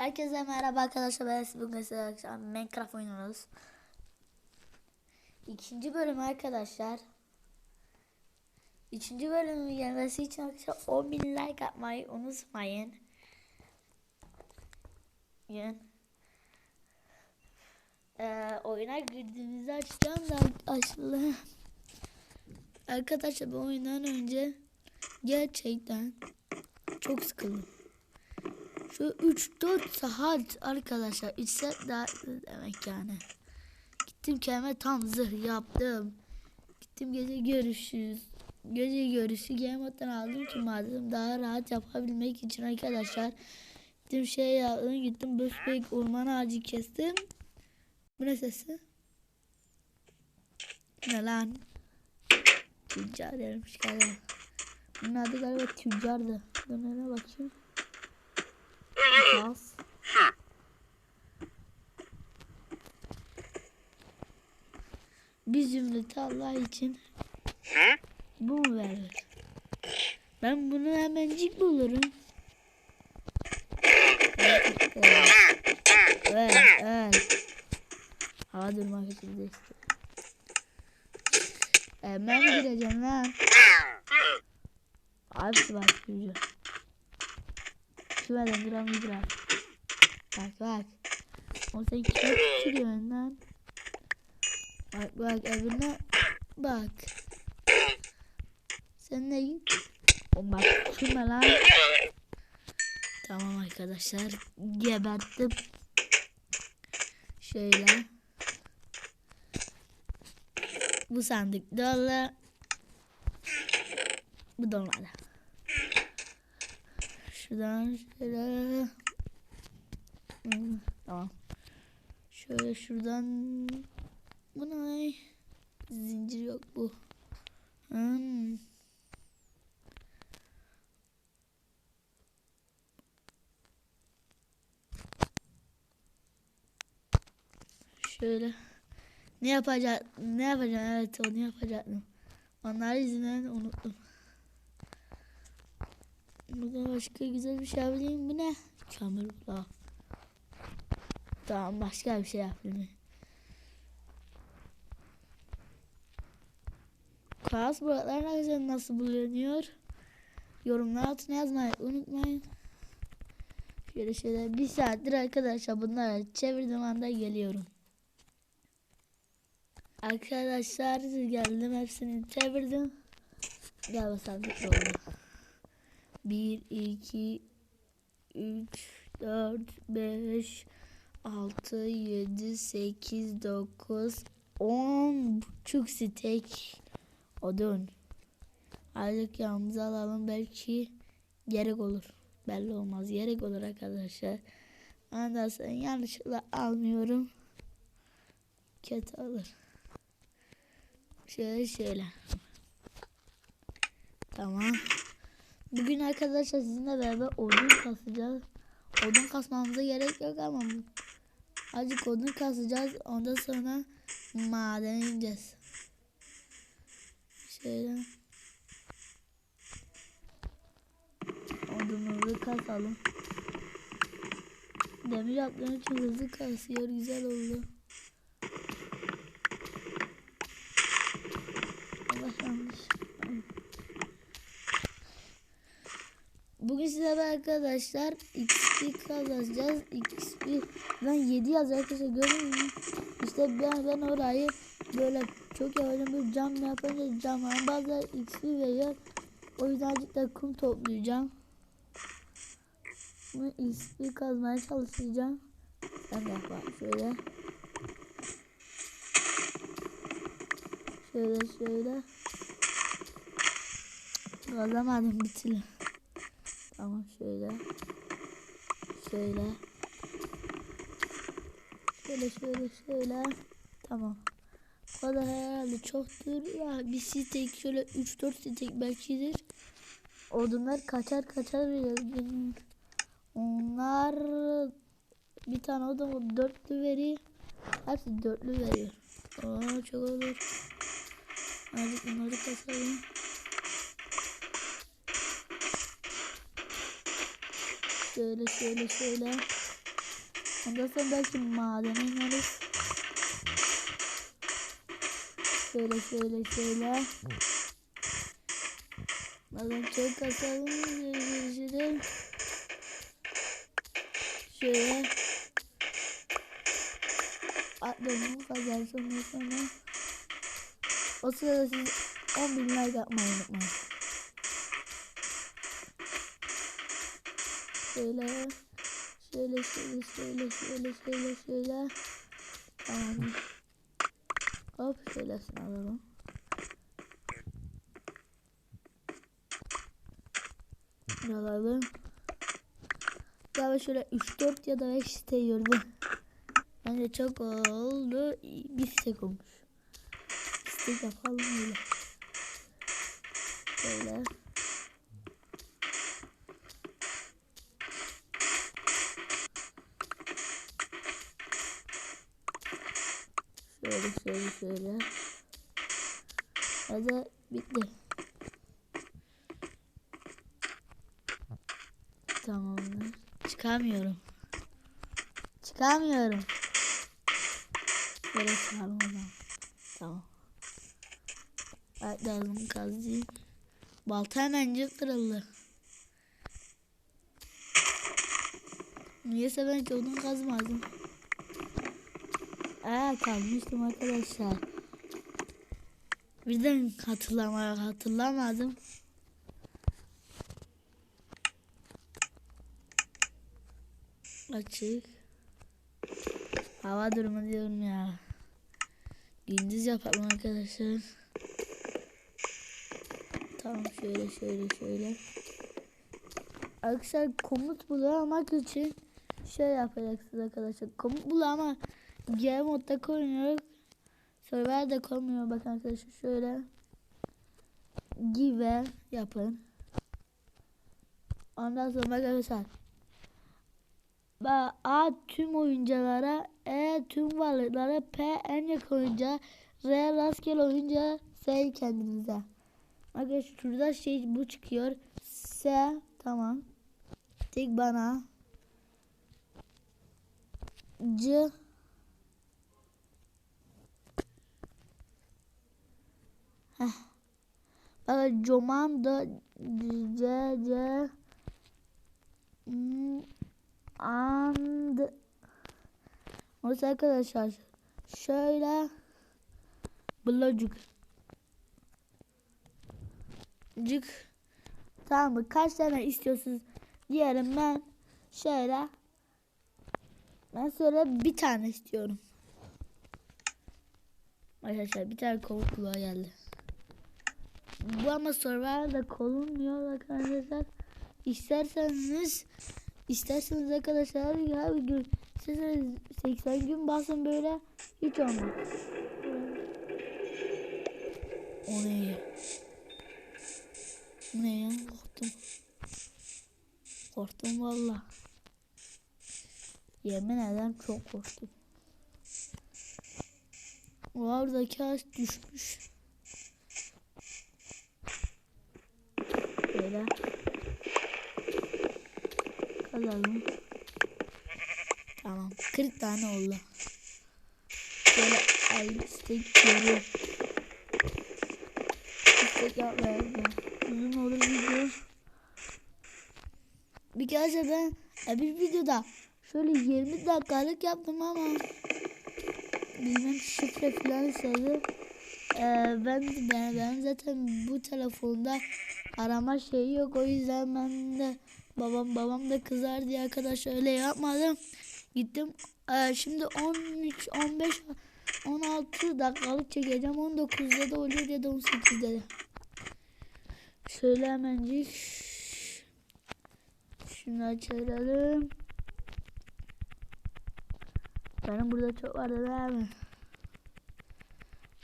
Herkese merhaba arkadaşlar. Ben bugün size akşam Minecraft oynuyoruz. İkinci bölüm arkadaşlar. İkinci bölümün gelmesi için arkadaşlar 10 bin like atmayı unutmayın. Yani, ee, oyuna girdiğimizde açacağım da açıldı. Arkadaşlar bu oyundan önce gerçekten çok sıkıldım. Şu 3-4 saat arkadaşlar 3 saat daha demek yani. Gittim kendime tam zırh yaptım. Gittim gece görüşürüz. Gece görüşü game mode'dan aldım ki madem daha rahat yapabilmek için arkadaşlar. Gittim şey yaptım gittim büyük orman ağacı kestim. Bu ne sesi? Ne lan? Tüccar dermiş galiba. Bunun adı galiba tüccardı. Bunlara bakayım. Pas. Bir zümrütü Allah için bu mu verilir? Ben bunu hemencik bulurum. Evet, evet. Hava durmak için de. Hemen gireceğim lan. Hepsi var çocuğu. Şuradan gram gram. Bak bak. O sen kime tutuyorsun lan? Bak bak evine bak. Sen ne git? O bak şuna lan. Tamam arkadaşlar. Geberttim. Şöyle. Bu sandık dolu. Bu dolmadı. Şuradan şöyle. Tamam. Şöyle şuradan. Bu ne? Zincir yok bu. Hmm. Şöyle. Ne yapacak? Ne yapacağım? Evet onu yapacaktım. Onlar yüzünden unuttum. Burada başka güzel bir şey yapayım. Bu ne? Kömür bula. Tamam başka bir şey yapayım. Kaos buraklar arkadaşlar nasıl bulunuyor? Yorumlar altına yazmayı unutmayın. Şöyle şöyle bir saattir arkadaşlar bunları çevirdiğim anda geliyorum. Arkadaşlar geldim hepsini çevirdim. Gel bakalım oldu. 1, 2, 3, 4, 5, 6, 7, 8, 9, 10 buçuk stek odun. Azıcık yanımıza alalım belki gerek olur. Belli olmaz gerek olur arkadaşlar. Ondan sonra yanlışlıkla almıyorum. Kötü olur. Şöyle şöyle. Tamam. Bugün arkadaşlar sizinle beraber odun kasacağız. Odun kasmamıza gerek yok ama azıcık odun kasacağız. Ondan sonra madene ineceğiz. Şöyle. Odunumuzu kasalım. Demir yaptığım için hızlı kasıyor. Güzel oldu. Allah yanlış. Bugün size arkadaşlar XP kazacağız. XP ben 7 yazıyor arkadaşlar görüyor musunuz? İşte ben, ben orayı böyle çok yavaşım bir cam yapınca cam bazı XP veriyor. O yüzden azıcık da kum toplayacağım. Bu XP kazmaya çalışacağım. Ben de yapayım şöyle. Şöyle şöyle. Kazamadım bitili. Tamam şöyle. Şöyle. Şöyle şöyle şöyle. Tamam. Bu kadar herhalde çoktur. Ya bir stek şöyle 3-4 stek belkidir. Odunlar kaçar kaçar veriyor. Onlar bir tane odun dörtlü veriyor. Hepsi dörtlü veriyor. Oo çok olur. Hadi bunları kasalım. Şöyle şöyle şöyle. Ondan sonra belki madene ineriz. Şöyle şöyle şöyle. Bakalım çok kasalım. Şöyle şöyle. Atlarımı kazarsam sonra. O sırada siz 10 bin like yapmayı unutmayın. Şöyle. Şöyle şöyle şöyle şöyle şöyle şöyle. Tamam. Hop şöylesini alalım. Alalım. Daha şöyle 3-4 ya da 5 site gördüm. Bence çok oldu. Bir site olmuş. Site yapalım öyle. Şöyle. Şöyle şöyle şöyle. Hadi bitti. Tamamdır. Çıkamıyorum. Çıkamıyorum. Böyle zaman. Tamam. Evet lazım kazıyım. Balta hemencik kırıldı. Niyeyse ben odun kazmadım. Aa kalmıştım arkadaşlar. Birden hatırlamaya hatırlamadım. Açık. Hava durumu diyorum ya. Gündüz yapalım arkadaşlar. Tamam şöyle şöyle şöyle. Arkadaşlar komut bulamak için şey yapacaksınız arkadaşlar. Komut bul ama G modda koymuyor. Server de koymuyor. Bakın arkadaşlar şöyle. Give yapın. Ondan sonra arkadaşlar. A tüm oyunculara, E tüm varlıklara, P en yakın oyuncağa, R rastgele oyuncağa, S kendinize. Arkadaşlar şurada şey bu çıkıyor. S tamam. Tek bana. C Heh. Bak comando C C Hmm, and. Oysa arkadaşlar şöyle blocuk. Cık. Tamam mı? Kaç tane istiyorsunuz? Diyelim ben şöyle ben şöyle bir tane istiyorum. Arkadaşlar bir tane kovuk kulağa geldi bu ama Survivor'da kolunmuyor arkadaşlar İsterseniz isterseniz arkadaşlar ya bir gün size 80 gün basın böyle hiç olmaz. O ne ya? O ne ya? Korktum. Korktum valla. Yemin ederim çok korktum. Oradaki ağaç düşmüş. Böyle alalım. Tamam. 40 tane oldu. Böyle ay istek görüyor. İstek yapmayalım. Uzun olur video. Bir kere ben e, bir videoda şöyle 20 dakikalık yaptım ama bilmem şifre falan istedi. Ee, ben, ben, ben zaten bu telefonda arama şeyi yok o yüzden ben de babam babam da kızar diye arkadaşlar öyle yapmadım. Gittim ee, şimdi 13 15 16 dakikalık çekeceğim 19'da da oluyor ya da 18'de de. Şöyle hemencik şunu açalım. Benim burada çok vardı değil mi?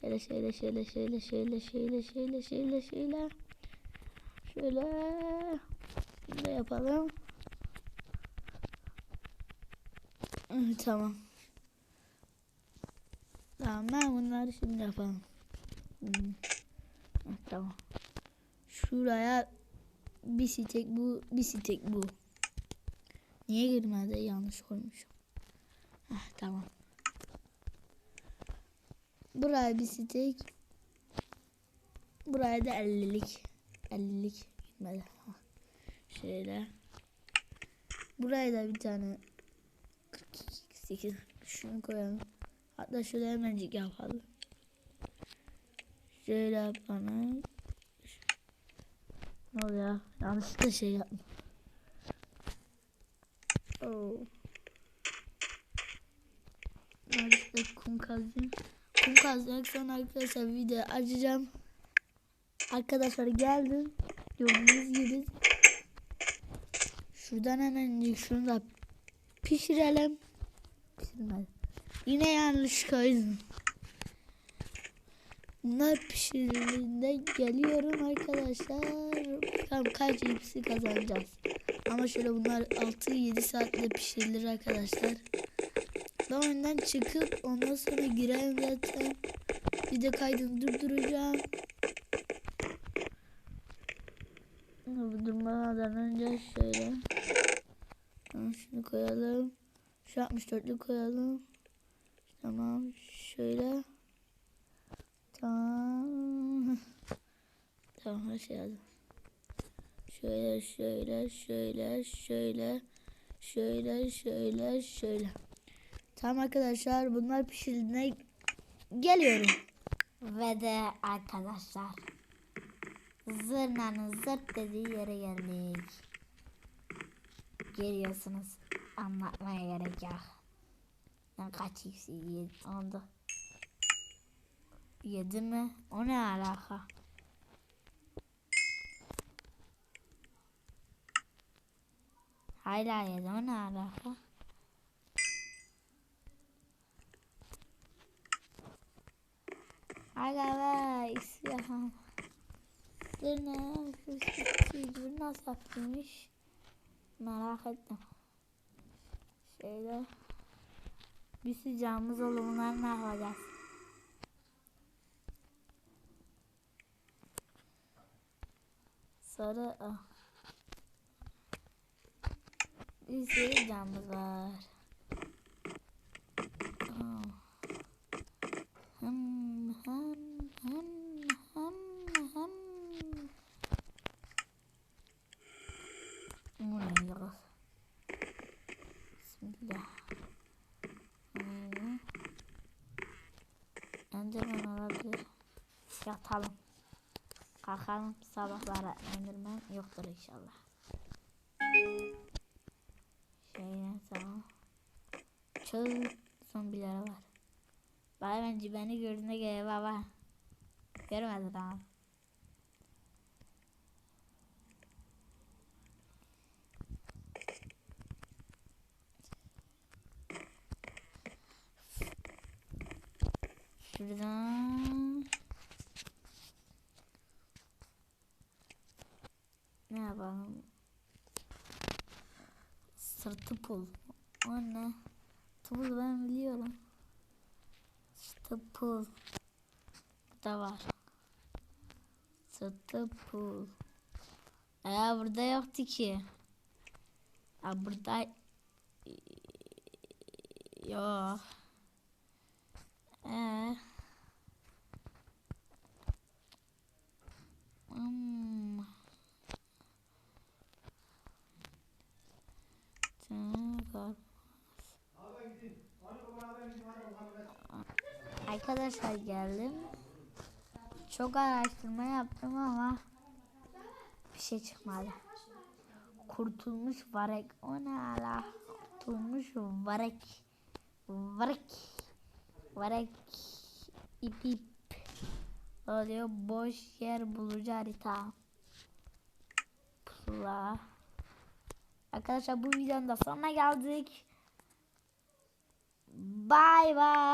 Şöyle şöyle şöyle şöyle şöyle şöyle şöyle şöyle şöyle şöyle şöyle yapalım. Tamam. Tamam ben bunları şimdi yapalım. Tamam. Şuraya bir sitek bu, bir sitek bu. Niye girmedi? Yanlış koymuşum. Heh, tamam. Buraya bir stek. Buraya da 50'lik. 50'lik gitmedi. Hah. Şöyle. Buraya da bir tane 8 şunu koyalım. Hatta şöyle hemencik yapalım. Şöyle yapalım. Ne oluyor? Yanlışlıkla şey yaptım. Oh. Yanlışlıkla kum kazdım. Kum kazdık sonra arkadaşlar video açacağım. Arkadaşlar geldim. Gördüğünüz gibi. Şuradan hemen şunu da pişirelim. Pişirmedim. Yine yanlış koydum. Bunlar pişirildiğinde geliyorum arkadaşlar. Bakalım kaç hepsi kazanacağız. Ama şöyle bunlar 6-7 saatte pişirilir arkadaşlar. Ben oyundan çıkıp ondan sonra girerim zaten. Video kaydını durduracağım. Durmadan önce şöyle. Tamam, şunu koyalım. Şu 64'lü koyalım. Tamam şöyle. Tamam. Tamam her şey hazır. Şöyle şöyle şöyle şöyle şöyle şöyle şöyle. Tamam arkadaşlar bunlar pişirdiğine geliyorum. Ve de arkadaşlar zırnanın zırt dediği yere geldik. Geliyorsunuz anlatmaya gerek yok. Ben kaç x'i yedim oldu. Yedi mi? O ne alaka? Hala yedi o ne alaka? Aga be isyan. Zırna şu nasıl yapılmış? Merak ettim. Şöyle bir sıcağımız olur bunlar ne yapacağız? Sarı ah. Bir sürü camımız var. Ah. Hım hım. Bu ne ya? Bismillah. Hmm. Enderman olabilir. Yatalım. Kalkalım sabahlara Enderman yoktur inşallah. Şöyle tamam. Çıl zombiler var. Bana bence beni gördüğünde gel baba. Görmedi daha. Şuradan ne yapalım? Sırtı pul. O ne? Pul ben biliyorum. İşte pul. Bu da var. Sırtı pul. Ee burada yoktu ki. Aa burada yok. Ee. Hmm. Tamam. Arkadaşlar geldim. Çok araştırma yaptım ama bir şey çıkmadı. Kurtulmuş varek. O ne ala? Kurtulmuş varek. Varek. Varek. İp ip. Oluyor boş yer bulucu harita. Pusula. Arkadaşlar bu videonun da sonuna geldik. Bye bye.